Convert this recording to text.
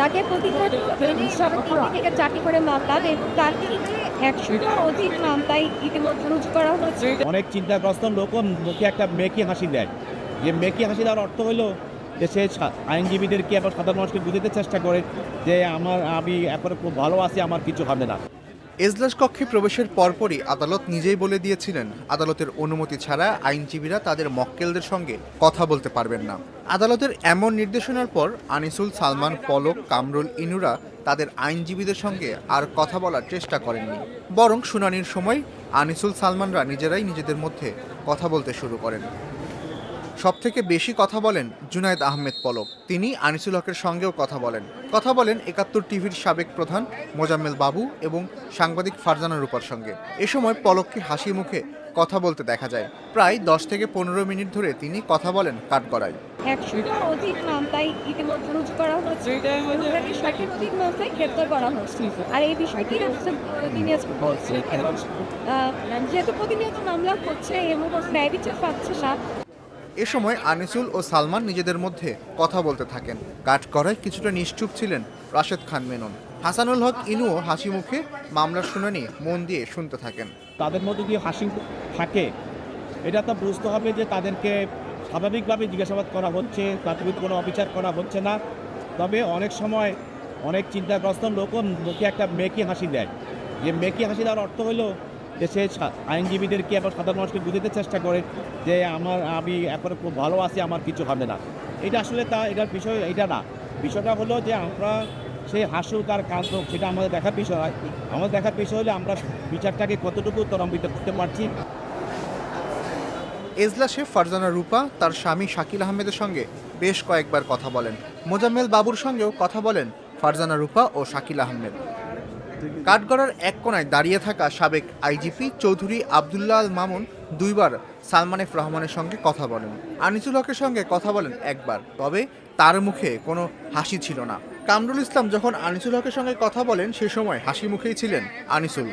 তাকে প্রতিকার থেকে চারটি করে মামলা তার বিরুদ্ধে একশোটার অধিক মামলায় ইতিমধ্যে রুজু করা হয়েছে অনেক চিন্তাগ্রস্ত লোক মুখে একটা মেকি হাসি দেয়। যে মেকি হাসি দেওয়ার অর্থ হলো যে সে সা- আইনজীবীদেরকে আবার সাধারণ মানুষকে বুঝতে চেষ্টা করে যে আমার আমি এখন খুব ভালো আছি আমার কিছু হবে না। এজলাস কক্ষে প্রবেশের পরপরই আদালত নিজেই বলে দিয়েছিলেন, আদালতের অনুমতি ছাড়া আইনজীবীরা তাদের মক্কেলদের সঙ্গে কথা বলতে পারবেন না। আদালতের এমন নির্দেশনার পর আনিসুল সালমান, পলক, কামরুল, ইনুরা তাদের আইনজীবীদের সঙ্গে আর কথা বলার চেষ্টা করেননি। বরং শুনানির সময় আনিসুল সালমানরা নিজেরাই নিজেদের মধ্যে কথা বলতে শুরু করেন। সবথেকে বেশি কথা বলেন জুনায়দ আহমেদ পলক। তিনি আনিসুল হকের সঙ্গেও কথা বলেন। কথা বলেন একাত্তর টিভির সাবেক প্রধান মোজাম্মেল বাবু এবং সাংবাদিক ফারজানা রূপার সঙ্গে। এ সময় পলককে হাসি মুখে কথা বলতে দেখা যায়। প্রায় দশ থেকে পনেরো মিনিট ধরে তিনি কথা বলেন কাঠগড়ায়। আর এই বিষয়টি প্রতিনিয়ত যেহেতু প্রতিনিয়ত মামলা হচ্ছে এবং ন্যায় বিচার পাচ্ছে না। এ সময় আনিসুল ও সালমান নিজেদের মধ্যে কথা বলতে থাকেন। কাঠগড়ায় কিছুটা নিশ্চুপ ছিলেন রাশেদ খান মেনন। হাসানুল হক ইনুও হাসি মুখে মামলার শুনানি মন দিয়ে শুনতে থাকেন। তাদের মধ্যে যদি হাসি থাকে? এটা তো বুঝতে হবে যে তাদেরকে স্বাভাবিকভাবে জিজ্ঞাসাবাদ করা হচ্ছে বিরুদ্ধে কোনো অবিচার করা হচ্ছে না। তবে অনেক সময় অনেক চিন্তাগ্রস্ত লোক মুখে একটা মেকি হাসি দেয়। যে মেকি হাসি দেওয়ার অর্থ হলো সা- আইনজীবীদেরকে আবার সাধারণ মানুষকে বুঝতে চেষ্টা করে যে আমার, আমি এখন খুব ভালো আছি, আমার কিছু হবে না? এটা আসলে তা, এটার বিষয়, এটা না। বিষয়টা হলো যে আমরা সেই হাসুক আর কাঁদুক সেটা আমাদের দেখার বিষয়। হয় আমাদের দেখার বিষয় হলে আমরা বিচারটাকে কতটুকু ত্বরান্বিত করতে পারছি। এজলা এজলাসে ফারজানা রূপা, তার স্বামী শাকিল আহমেদের সঙ্গে বেশ কয়েকবার কথা বলেন। মোজাম্মেল বাবুর সঙ্গেও কথা বলেন ফারজানা রূপা ও শাকিল আহমেদ। কাঠগড়ার এক কোনায় দাঁড়িয়ে থাকা সাবেক আইজিপি চৌধুরী আবদুল্লাহ আল মামুন দুইবার সালমান এফ রহমানের সঙ্গে কথা বলেন। আনিসুল হকের সঙ্গে কথা বলেন একবার, তবে তার মুখে কোনো হাসি ছিল না। কামরুল ইসলাম যখন আনিসুল হকের সঙ্গে কথা বলেন, সে সময় হাসি মুখেই ছিলেন আনিসুল।